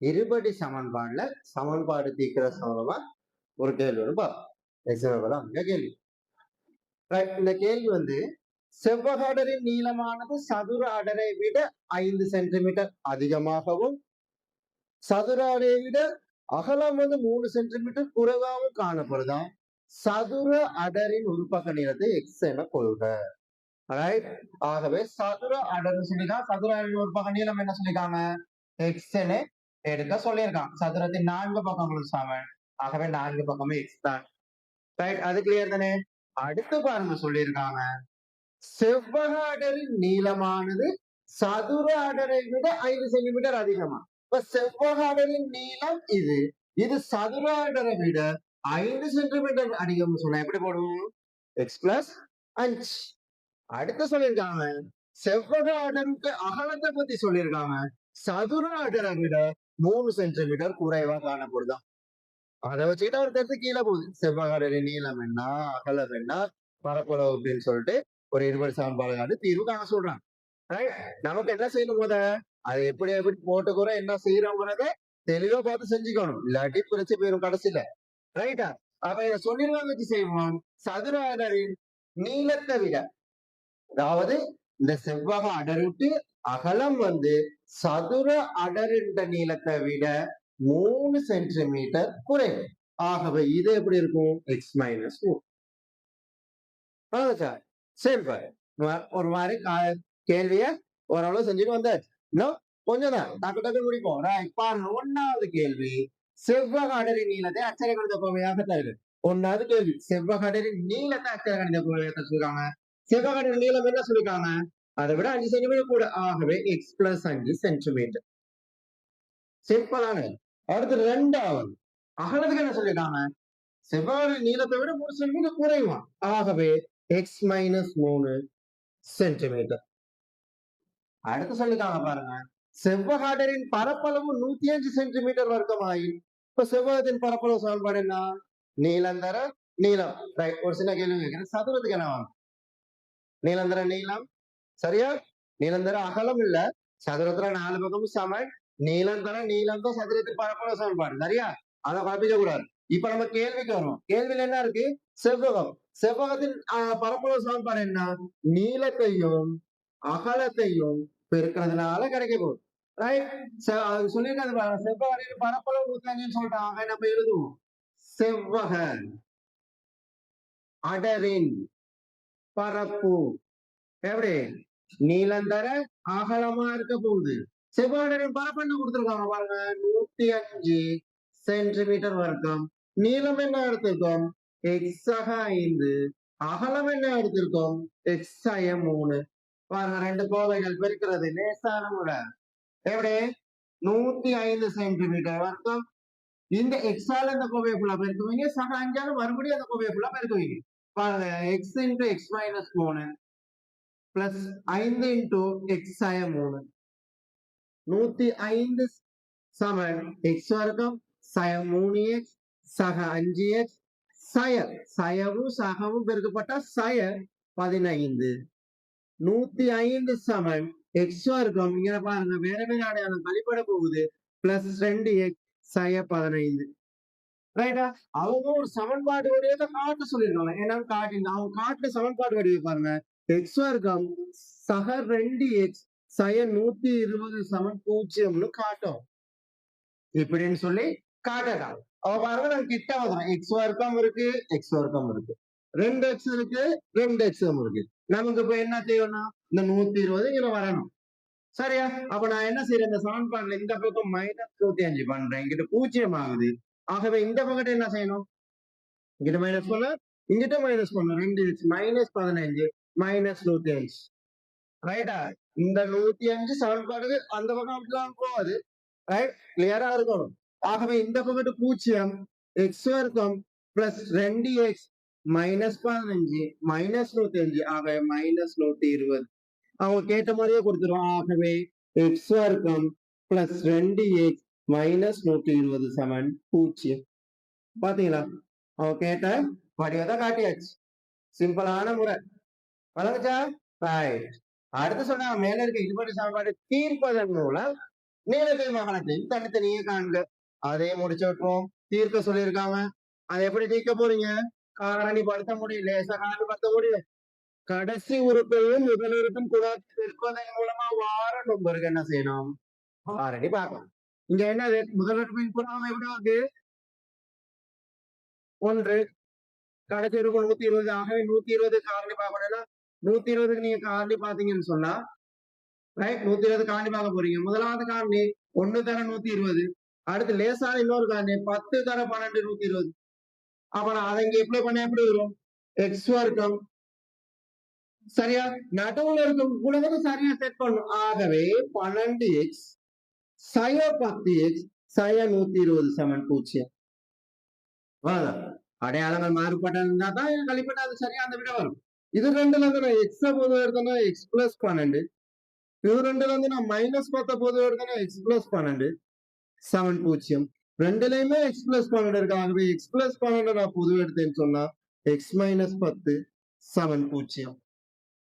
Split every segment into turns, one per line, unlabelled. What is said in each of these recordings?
இருபடி சமன்பாடுல சமன்பாடு தீர்க்கிற சமமா ஒரு கேள்வி வரும். பார்ப்போம் அங்க கேள்வி. இந்த கேள்வி வந்து செவ்வக அடரின் நீளமானது சதுர அடரை விட ஐந்து சென்டிமீட்டர் அதிகமாகவும் சதுர அடரை விட அகலம் வந்து மூணு சென்டிமீட்டர் குறைவாகவும் காணப்படுதாம் சதுர அடரின் உருப்பக்க நீளத்தை எக்ஸ் என கொள்க. ரைட் ஆகவே சதுர அடர்னு சொல்லிதான் சதுர அடரின் உருப்பக்க நீளம் என்ன சொல்லிருக்காங்க எக்ஸ் என எடுக்க சொல்லியிருக்கான். சதுரத்தின் நான்கு பக்கங்களும் சமன் ஆகவே நான்கு பக்கமும் எக்ஸ் தான். ரைட் அது கிளியர் தானே? அடுத்து பாருங்க சொல்லியிருக்காங்க. செவ்வக அடரின் நீளமானது சதுர அடரை விட ஐந்து சென்டிமீட்டர் அதிகமா. இப்ப செவ்வக அடரின் நீளம் இது. இது சதுர அடரை விட ஐந்து சென்டிமீட்டர் அதிகம் சொன்னா எப்படி போடுவோம் எக்ஸ் பிளஸ் அஞ்சு. அடுத்து சொல்லியிருக்காங்க. செவ்வக அடருக்கு அகலத்தை பத்தி சொல்லியிருக்காங்க. சதுர அடரை விட மூணு சென்டிமீட்டர் குறைவா காணப்படுதான் அதை வச்சுக்கிட்டு அவர் தெரிஞ்சு கீழே போகுது. செவ்வகடலின் நீளம் என்ன? அகலம் என்ன? பரப்பளவு அப்படின்னு சொல்லிட்டு ஒரு இருபது சமன்பாடு தீர்வு காண சொல்றாங்க. ரைட் நமக்கு என்ன செய்யணும் முத? அதை எப்படி எப்படி போட்டுக்கிறோம் என்ன செய்யறோங்கிறத தெளிவா பார்த்து செஞ்சுக்கணும். இல்லாட்டி பிரிச்சு போயிடும் கடைசியில. ரைட்டா அப்ப இதை சொல்லிருவாங்க வச்சு செய்வோம்? சதுர நீளத்தை விட. அதாவது இந்த செவ்வக அடருட்டு அகலம் வந்து சதுர அடருண்ட நீளத்தை விட மூணு சென்டிமீட்டர் குறைவு. ஆகவே இது எப்படி இருக்கும்? X minus two sir. சரி ஒரு மாதிரி கேள்விய ஓரளவு செஞ்சுட்டு வந்தாச்சு. இன்னும் கொஞ்சம் தான். டக்கு டக்கு முடிப்போம். பாருங்க ஒன்னாவது கேள்வி. செவ்வக அடரின் நீளத்தை அச்சர கணித கோவையாக தருது ஒன்னாவது கேள்வி. செவ்வக அடரின் நீளத்தை அச்சர கணித கோவையாக சொல்லிருக்காங்க செவ்வக நீளம் என்ன சொல்லிருக்காங்க? அதை விட அஞ்சு சென்டிமீட்டர் கூட. ஆகவே எக்ஸ் பிளஸ் அஞ்சு சென்டிமீட்டர் சிம்பிளான அடுத்து ரெண்டாவது அகலத்துக்கு என்ன சொல்லிருக்காங்க? செவ்வாறு நீளத்தை விட மூணு சென்டிமீட்டர் குறைவா ஆகவே எக்ஸ் மைனஸ் மூணு சென்டிமீட்டர் அடுத்து சொல்லிருக்காங்க பாருங்க. செவ்வகாடரின் பரப்பளவு நூத்தி அஞ்சு சென்டிமீட்டர் வர்க்கமாயின் இப்ப செவ்வகத்தின் பரப்பளவு சமன்பாடு என்ன? நீளந்தர நீளம். ரைட் ஒரு சின்ன கேள்வி கேட்கிறேன். சதுரத்துக்கு என்ன வாங்க நீலந்தர நீளம். சரியா? நீளந்தர அகலம் இல்ல. சதுரத்துல நாலு பக்கமும் சமன். நீளந்தர நீளம் தான் சதுரத்தின் பரப்பளவு சமன்பாடு சரியா? அதை குழப்பிக்க கூடாது. இப்ப நம்ம கேள்விக்கு வரும் கேள்வியில என்ன இருக்கு? செவ்வகம். செவ்வகத்தின் பரப்பளவு சமன்பாடு என்ன? நீளத்தையும் அகலத்தையும் பெருக்கிறதுனால கிடைக்க போகுது. ரைட் சொல்லியிருக்காது பாருங்க செவ்வகத்தின் பரப்பளவு கொடுத்தாங்கன்னு சொல்லிட்டாங்க நம்ம எழுதுவோம். செவ்வக. அடரின். பரப்பு. எப்படி? நீளந்தர அகலமா இருக்க போகுது. செவ்வகடரின் பரப்பு என்ன கொடுத்துருக்காங்க பாருங்க? நூத்தி அஞ்சு சென்டிமீட்டர் வர்க்கம். நீளம் என்ன எடுத்திருக்கோம்? எக்ஸாக ஐந்து. அகலம் என்ன எடுத்திருக்கோம்? எக்ஸாய மூணு. பாருங்க ரெண்டு கோவைகள் பெருக்கிறது லேசான முறை. எப்படி? நூத்தி ஐந்து சென்டிமீட்டர் வர்க்கம். இந்த எக்ஸால இந்த கோவையை ஃபுல்லா பெருக்குவீங்க. சக அஞ்சாலும் மறுபடியும் அந்த கோவையை ஃபுல்லா பெருக்குவீங்க. பாருங்க எக்ஸ் இன்டூ எக்ஸ் மைனஸ் மூணு பிளஸ் ஐந்து இன்டூ எக்ஸ் ஆய மூணு. நூத்தி ஐந்து சமன் எக்ஸ் வர்க்கம் சய மூணு எக்ஸ் சக அஞ்சு எக்ஸ் சய சயவும் சகவும் பெருக்கப்பட்ட சய பதினைந்து. நூத்தி ஐந்து சமன் எக்ஸ் வர்க்கம் இங்க பாருங்க வேற வேற அடையாளம் வெளிப்பட போகுது பிளஸ் ரெண்டு எக்ஸ் சய பதினைந்து. ரைட்டா அவங்க ஒரு சமன்பாடு வடிவத்தை காட்ட சொல்லிருக்காங்க என்னன்னு காட்டி அவங்க காட்டுல சமன்பாடு வடிவை பாருங்க. எக்ஸ் வர்க்கம் சக ரெண்டு எக்ஸ் சய நூத்தி இருபது சமன் பூஜ்ஜியம்னு காட்டும். இப்படின்னு சொல்லி காட்டலாம் அவ பாருங்க நம்ம கிட்ட வந்துடும் எக்ஸ் வர்க்கம் இருக்கு எக்ஸ் வர்க்கம் இருக்கு. ரெண்டு எக்ஸ் இருக்கு ரெண்டு எக்ஸும் இருக்கு. நமக்கு இப்ப என்ன தேவைன்னா இந்த நூத்தி இருபது இங்க வரணும். சரியா? அப்ப நான் என்ன செய்யறேன் இந்த சமன்பாடுல இந்த பக்கம் மைனஸ் நூத்தி அஞ்சு பண்றேன். இங்கிட்ட பூஜ்ஜியம் ஆகுது. ஆகவே இந்த பக்கத்தை என்ன செய்யணும்? இங்கிட்ட மைனஸ் பண்ண இங்கிட்ட மைனஸ் பண்ணணும் ரெண்டு மைனஸ் பதினஞ்சு மைனஸ் நூத்தி அஞ்சு. ரைட்டா இந்த நூத்தி அஞ்சு சமன்பாடு அந்த பக்கம் அப்படிலாம் போகாது. ரைட் கிளியரா இருக்கணும். ஆகவே இந்த பக்கத்து பூஜ்ஜியம் எக்ஸ் வர்க்கம் பிளஸ் ரெண்டு எக்ஸ் மைனஸ் பதினஞ்சு மைனஸ் நூத்தி அஞ்சு. ஆகவே மைனஸ் நூத்தி இருபது. அவங்க கேட்ட மாதிரியே கொடுத்துருவோம் ஆகவே எக்ஸ் வர்க்கம் பிளஸ் ரெண்டு எக்ஸ் மைனஸ் நூத்தி இருபது சமன் பூஜ்ஜியம். பாத்தீங்களா? அவன் கேட்ட வடிவத்தை காட்டியாச்சு. சிம்பிளான முறை. வழங்குச்சா ரைட் அடுத்து சொன்னா மேல இருக்க இருபடி சமன்பாடு தீர்ப்பதன் மூலம் நீளத்தையும் மகனத்தையும் தனித்தனியே காண்க. அதே முடிச்சு விட்டுருவோம். தீர்க்க சொல்லியிருக்காங்க. அதை எப்படி தீர்க்க போறீங்க? காரணி படுத்த முடியும் லேசா காரணி படுத்த முடியும். கடைசி உறுப்பையும் முதல் உறுப்பும் கூட பெருக்குவதன் மூலமா வார நம்பருக்கு என்ன செய்யணும்? காரணி பார்க்கலாம் இங்க என்னது முதல் உறுப்பின் எப்படி ஒன்று. கடைசி இருக்கும் நூத்தி இருபது. ஆகவே நூத்தி இருபது காரணி பார்க்கணும்னா நூத்தி இருபதுக்கு நீங்க காரணி பாத்தீங்கன்னு சொன்னா ரைட் நூத்தி இருபது காரணி பார்க்க போறீங்க. முதலாவது காரணி ஒண்ணு தர நூத்தி இருபது. அடுத்து லேசான இன்னொரு காரணி பத்து தர பன்னெண்டு நூத்தி இருபது. அப்ப நான் அதை இங்க எப்படி பண்ண எப்படி வரும்? எக்ஸ் வர்க்கம் சரியா? நடுவுல இருக்கும். குணத்தை சரியா செட் பண்ணும் ஆகவே பன்னெண்டு எக்ஸ் சய பத்து எக்ஸ் சய நூத்தி இருபது செவன் பூஜ்ஜியம். அடையாளங்கள் மாறுபட்ட இருந்தா தான் கழிப்பட்ட அது சரியா அந்த விட வரும். இது ரெண்டுல இருந்து நான் எக்ஸ பொது எடுத்தோம்னா எக்ஸ் பிளஸ் பன்னெண்டு. இது ரெண்டுல இருந்து நான் மைனஸ் பத்த பொது எடுத்தோம்னா எக்ஸ் பிளஸ் பன்னெண்டு. செவன் பூஜ்ஜியம். ரெண்டுலயுமே எக்ஸ் பிளஸ் பன்னெண்டு இருக்கு. ஆகவே எக்ஸ் பிளஸ் பன்னெண்டு நான் பொது எடுத்தேன்னு சொன்னா எக்ஸ் மைனஸ் பத்து செவன் பூஜ்ஜியம்.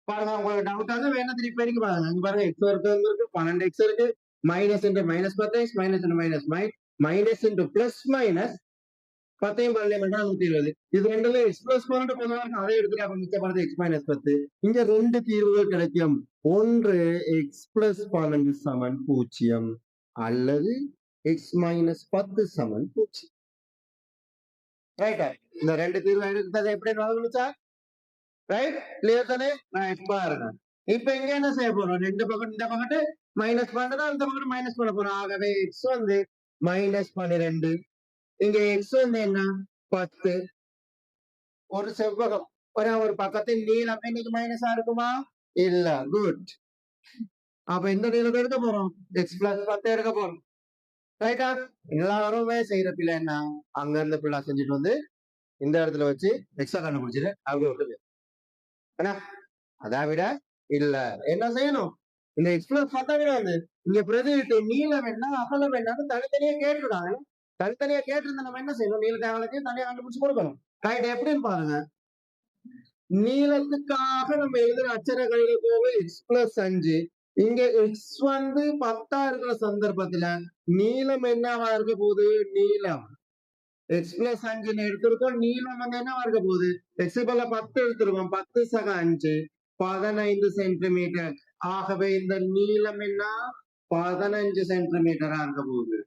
பாருங்க உங்களுக்கு டவுட் ஆகுது வேணா திருப்பி வரைக்கும் பாருங்க. இங்க பாருங்க எக்ஸ் இருக்கு பன்னெண்டு எக்ஸ் இருக்கு. மைனஸ் இன்டு மைனஸ் பத்து எக்ஸ் மைனஸ் இன்டு மைனஸ் மை மைனஸ் இன்டு பிளஸ் மைனஸ் பத்தையும் பன்னெண்டு நூத்தி இருபது இது ரெண்டுல எக்ஸ் பிளஸ் பன்னெண்டு பொதுவாக அதை எடுத்துட்டு அப்ப மிச்சப்படுறது எக்ஸ் மைனஸ் பத்து. இங்க ரெண்டு தீர்வுகள் கிடைக்கும். ஒன்று எக்ஸ் பிளஸ் பன்னெண்டு சமன் பூஜ்ஜியம் அல்லது எக்ஸ் மைனஸ் பத்து சமன் பூஜ்ஜியம். ரைட்டா இந்த ரெண்டு தீர்வு எடுத்தது எப்படி வகுச்சா ரைட் கிளியர் தானே? நான் ரைட் இருக்கேன். இப்ப இங்க என்ன செய்ய போறோம்? ரெண்டு பக்கம் இந்த பக்கத்து மைனஸ் பன்னெண்டு அந்த பக்கம் மைனஸ் பண்ண போறோம். ஆகவே எக்ஸ் வந்து மைனஸ் பன்னிரெண்டு. இங்க எக்ஸ் வந்து என்ன? பத்து. ஒரு செவ்வகம். ஒரு ஒரு பக்கத்தின் நீளம் இன்னைக்கு மைனஸா இருக்குமா? இல்ல. குட் அப்ப எந்த நீளத்தை எடுக்க போறோம். எக்ஸ் பிளஸ் பத்து எடுக்க போறோம். ரைட்டா எல்லாருமே செய்யற பிள்ளை என்ன? அங்க இருந்த பிள்ளை செஞ்சுட்டு வந்து இந்த இடத்துல வச்சு எக்ஸா கண்டுபிடிச்சிட்டு அப்படி விட்டு அதை விட இல்ல. என்ன செய்யணும்? இந்த எக்ஸ்பிளஸ் பார்த்தா வந்து இங்க பிரதிட்டு நீளம் என்ன அகலம் என்னன்னு தனித்தனியா கேட்டுருக்காங்க தனித்தனியா கேட்டிருந்தா நம்ம என்ன செய்யணும்? நீள தேவலத்தையும் தனியா கண்டுபிடிச்சு கொடுக்கணும். ரைட் எப்படின்னு பாருங்க. நீளத்துக்காக நம்ம எழுதுற அச்சரங்களில போக எக்ஸ் பிளஸ் அஞ்சு. இங்க எக்ஸ் வந்து பத்தா இருக்கிற சந்தர்ப்பத்துல நீளம் என்னவா இருக்க போகுது? நீளம். எக்ஸ் பிளஸ் அஞ்சுன்னு எடுத்திருக்கோம். நீளம் வந்து என்னவா இருக்க போகுது? எக்ஸ் பல பத்து எடுத்திருக்கோம். பத்து சக அஞ்சு. பதினைந்து சென்டிமீட்டர் ஆகவே இந்த நீளம் என்ன? பதினஞ்சு சென்டிமீட்டர் ஆக போகுது.